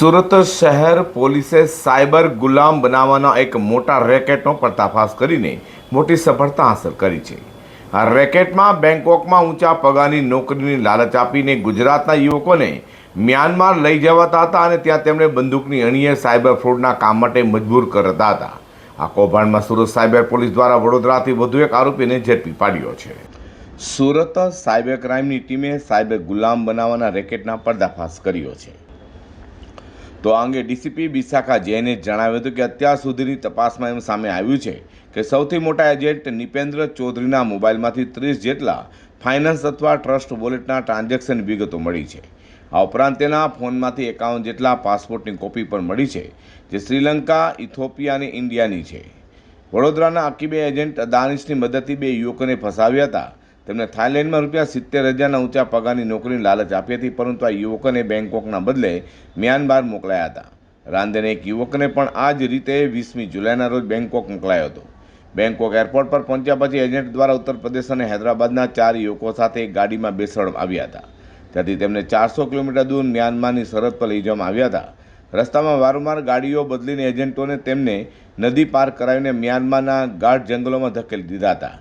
સુરત શહેર પોલીસે સાયબર ગુલામ બનાવવાના એક મોટા રેકેટનો પર્દાફાશ કરીને મોટી સફળતા હાંસલ કરી છે. આ રેકેટમાં બેંકોકમાં ઊંચા પગારની નોકરીની લાલચ આપીને ગુજરાતના યુવકોને મ્યાનમાર લઈ જવાતા હતા અને ત્યાં તેમણે બંદૂકની અણીએ સાયબર ફ્રોડના કામ માટે મજબૂર કરતા હતા. આ કૌભાંડમાં સુરત સાયબર પોલીસ દ્વારા વડોદરાથી વધુ એક આરોપીને ઝડપી પાડ્યો છે. સુરત સાયબર ક્રાઇમની ટીમે સાયબર ગુલામ બનાવવાના રેકેટના પર્દાફાશ કર્યો છે. તો આ અંગે ડીસીપી વિશાખા જૈને જણાવ્યું હતું કે અત્યાર સુધીની તપાસમાં એમ સામે આવ્યું છે કે સૌથી મોટા એજન્ટ નિપેન્દ્ર ચૌધરીના મોબાઈલમાંથી ત્રીસ જેટલા ફાઇનાન્સ અથવા ટ્રસ્ટ વોલેટના ટ્રાન્ઝેક્શન વિગતો મળી છે. આ ઉપરાંત તેના ફોનમાંથી એકાવન જેટલા પાસપોર્ટની કોપી પણ મળી છે, જે શ્રીલંકા, ઇથોપિયા અને ઇન્ડિયાની છે. વડોદરાના અકીબે એજન્ટ દાનિશની મદદથી બે યુવકોને ફસાવ્યા હતા. તેમને થાઇલેન્ડમાં રૂપિયા સિત્તેર હજારના ઊંચા પગારની નોકરીની લાલચ આપી હતી, પરંતુ આ યુવકોને બેંકોકના બદલે મ્યાનમાર મોકલાયા હતા. રાંદેને એક યુવકને પણ આ જ રીતે વીસમી જુલાઈના રોજ બેંકોક મોકલાયો હતો. બેંકોક એરપોર્ટ પર પહોંચ્યા પછી એજન્ટ દ્વારા ઉત્તર પ્રદેશ અને હૈદરાબાદના ચાર યુવકો સાથે એક ગાડીમાં બેસડ આવ્યા હતા. ત્યાંથી તેમને ચારસો કિલોમીટર દૂર મ્યાનમારની સરહદ પર લઈ જવામાં આવ્યા હતા. રસ્તામાં વારંવાર ગાડીઓ બદલીને એજન્ટોને તેમને નદી પાર કરાવીને મ્યાનમારના ગાઢ જંગલોમાં ધકેલી દીધા હતા.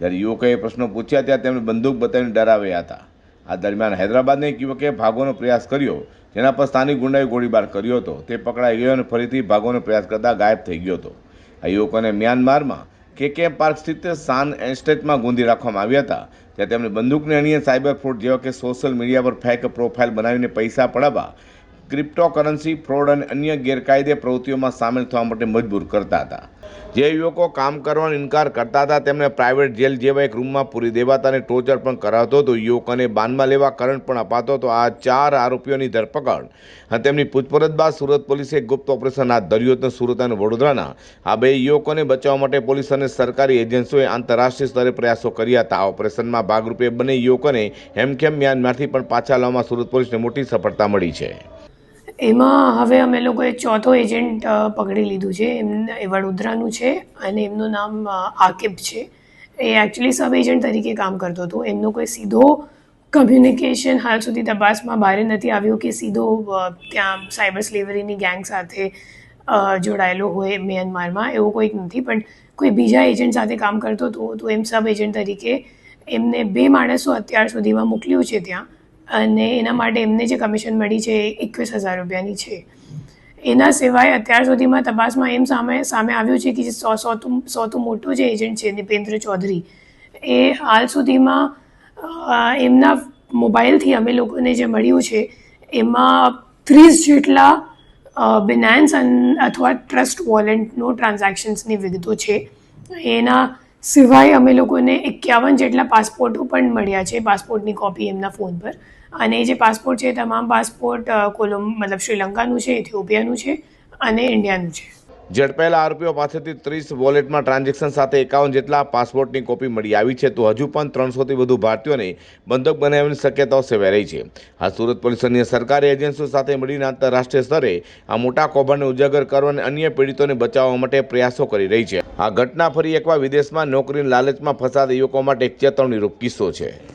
જ્યારે યુવકોએ પ્રશ્નો પૂછ્યા ત્યાં તેમણે બંદૂક બતાવીને ડરાવ્યા હતા. આ દરમિયાન હૈદરાબાદના એક યુવકે ભાગવાનો પ્રયાસ કર્યો, જેના પર સ્થાનિક ગુંડાએ ગોળીબાર કર્યો હતો. તે પકડાઈ ગયો અને ફરીથી ભાગવાનો પ્રયાસ કરતા ગાયબ થઈ ગયો હતો. આ યુવકોને મ્યાનમારમાં કે કે પાર્ક સ્થિત સાન એસ્ટેટમાં ગોંધી રાખવામાં આવ્યા હતા. ત્યાં તેમણે બંદૂકને અણીએ સાયબર ફ્રોડ જેવા કે સોશિયલ મીડિયા પર ફેક પ્રોફાઇલ બનાવીને પૈસા પડાવવા ક્રિપ્ટોકરન્સી, ફ્રોડ અને અન્ય ગેરકાયદે પ્રવૃત્તિઓમાં સામેલ થવા માટે મજબૂર કરતા હતા. જે યુવકો કામ કરવાનો ઇનકાર કરતા હતા તેમને પ્રાઇવેટ જેલ જેવા એક રૂમમાં પૂરી દેવાતા અને ટોર્ચર પણ કરાવતો હતો. યુવકોને બાનમાં લેવા કરંટ પણ અપાતો હતો. આ ચાર આરોપીઓની ધરપકડ અને તેમની પૂછપરછ બાદ સુરત પોલીસે ગુપ્ત ઓપરેશન હાથ ધર્યું હતું. સુરત અને વડોદરાના આ બે યુવકોને બચાવવા માટે પોલીસ અને સરકારી એજન્સીઓએ આંતરરાષ્ટ્રીય સ્તરે પ્રયાસો કર્યા હતા. આ ઓપરેશનમાં ભાગરૂપે બંને યુવકોને હેમખેમ મ્યાનમારથી પણ પાછા લાવવામાં સુરત પોલીસને મોટી સફળતા મળી છે. એમાં હવે અમે લોકોએ ચોથો એજન્ટ પકડી લીધું છે. એમને, એ વડોદરાનું છે અને એમનું નામ આકિબ છે. એ એકચ્યુઅલી સબ એજન્ટ તરીકે કામ કરતો હતો. એમનો કોઈ સીધો કમ્યુનિકેશન હાલ સુધી તપાસમાં બહાર નથી આવ્યો કે સીધો ત્યાં સાયબર સ્લેવરીની ગેંગ સાથે જોડાયેલો હોય મ્યાનમારમાં એવું કોઈક નથી. પણ કોઈ બીજા એજન્ટ સાથે કામ કરતો હતો તો એમ સબ એજન્ટ તરીકે એમને બે માણસો અત્યાર સુધીમાં મોકલ્યું છે ત્યાં. અને એના માટે એમને જે કમિશન મળી છે એ એકવીસ હજાર રૂપિયાની છે. એના સિવાય અત્યાર સુધીમાં તપાસમાં એમ સામે સામે આવ્યું છે કે જે સો સૌથી સૌથી મોટું જે એજન્ટ છે નિપેન્દ્ર ચૌધરી, એ હાલ સુધીમાં એમના મોબાઈલથી અમે લોકોને જે મળ્યું છે, એમાં ત્રીસ જેટલા બિનાન્સ અથવા ટ્રસ્ટ વોલેન્ટનો ટ્રાન્ઝેક્શન્સની વિગતો છે. એના સિવાય અમે લોકોને એકાવન જેટલા પાસપોર્ટો પણ મળ્યા છે, પાસપોર્ટની કોપી એમના ફોન પર. અને જે પાસપોર્ટ છે તમામ પાસપોર્ટ કોલમ, મતલબ શ્રીલંકાનું છે ઇથિયોપિયાનું છે અને ઇન્ડિયાનું છે. ઝડપાયેલા આરોપીઓ પાસેથી ત્રીસ વોલેટમાં ટ્રાન્ઝેક્શન સાથે એકાવન જેટલા પાસપોર્ટની કોપી મળી આવી છે, તો હજુ પણ ત્રણસોથી વધુ ભારતીયોને બંધક બનાવવાની શક્યતાઓ સેવાઈ રહી છે. આ સુરત પોલીસ અન્ય સરકારી એજન્સીઓ સાથે મળીને આંતરરાષ્ટ્રીય સ્તરે આ મોટા કૌભાંડને ઉજાગર કરવા અને અન્ય પીડિતોને બચાવવા માટે પ્રયાસો કરી રહી છે. આ ઘટના ફરી એકવાર વિદેશમાં નોકરીની લાલચમાં ફસાતા યુવકો માટે એક ચેતવણીરૂપ કિસ્સો છે.